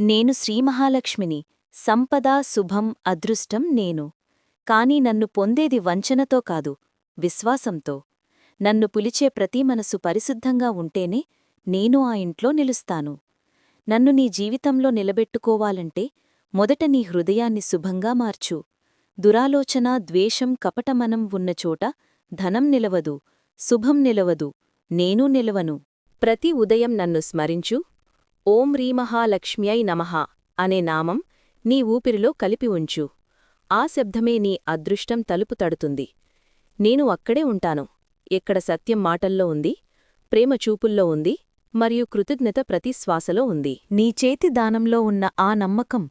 నేను శ్రీమహాలక్ష్మిని సంపద శుభం అదృష్టం నేను. కాని నన్ను పొందేది వంచనతో కాదు విశ్వాసంతో. నన్ను పిలిచే ప్రతి మనసు పరిశుద్ధంగా ఉంటేనే నేను ఆ ఇంట్లో నిలుస్తాను. నన్ను నీ జీవితంలో నిలబెట్టుకోవాలంటే మొదట నీ హృదయాన్ని శుభంగా మార్చు. దురాలోచన ద్వేషం కపటమనం ఉన్న చోట ధనం నిలవదు శుభం నిలవదు నేనూ నిలవను. ప్రతి ఉదయం నన్ను స్మరించు ఓం రీమహాలక్ష్మ్యై నమః అనే నామం నీ ఊపిరిలో కలిపి ఉంచు. ఆ శబ్దమే నీ అదృష్టం తలుపు తడుతుంది. నేను అక్కడే ఉంటాను. ఎక్కడ సత్యం మాటల్లో ఉంది ప్రేమ చూపుల్లో ఉంది మరియు కృతజ్ఞత ప్రతి శ్వాసలో ఉంది. నీ చేతి దానంలో ఉన్న ఆ నమ్మకం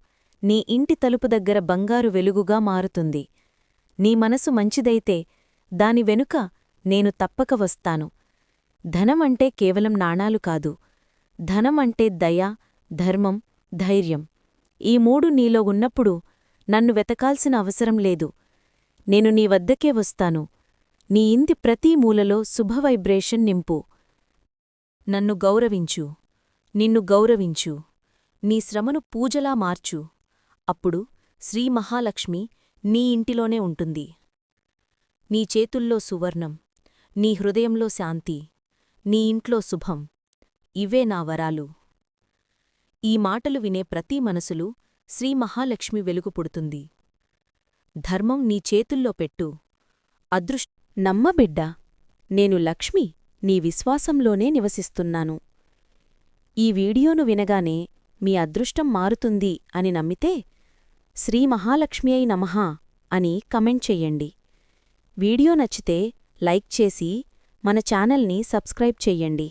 నీ ఇంటి తలుపు దగ్గర బంగారు వెలుగుగా మారుతుంది. నీ మనసు మంచిదైతే దాని వెనుక నేను తప్పక వస్తాను. ధనమంటే కేవలం నాణాలు కాదు ధనమంటే దయ ధర్మం ధైర్యం. ఈ మూడు నీలో ఉన్నప్పుడు నన్ను వెతకాల్సిన అవసరం లేదు. నేను నీ వద్దకే వస్తాను. నీ ఇంటి ప్రతి మూలలో శుభవైబ్రేషన్ నింపు. నన్ను గౌరవించు. నిన్ను గౌరవించు. నీ శ్రమను పూజలా మార్చు. అప్పుడు శ్రీ మహాలక్ష్మి నీ ఇంటిలోనే ఉంటుంది. నీ చేతుల్లో సువర్ణం. నీ హృదయంలో శాంతి. నీ ఇంట్లో శుభం. ఇవే నా వరాలు. ఈ మాటలు వినే ప్రతి మనసులు శ్రీ మహాలక్ష్మి వెలుగు పుడుతుంది. ధర్మం నీ చేతుల్లో పెట్టు. అదృష్ నమ్మబిడ్డా నేను లక్ష్మి నీ విశ్వాసంలోనే నివసిస్తున్నాను. ఈ వీడియోను వినగానే మీ అదృష్టం మారుతుంది అని నమ్మితే శ్రీ మహాలక్ష్మి అయి నమః అని కమెంట్ చెయ్యండి. వీడియో నచ్చితే లైక్ చేసి మన ఛానల్ని సబ్స్క్రైబ్ చెయ్యండి.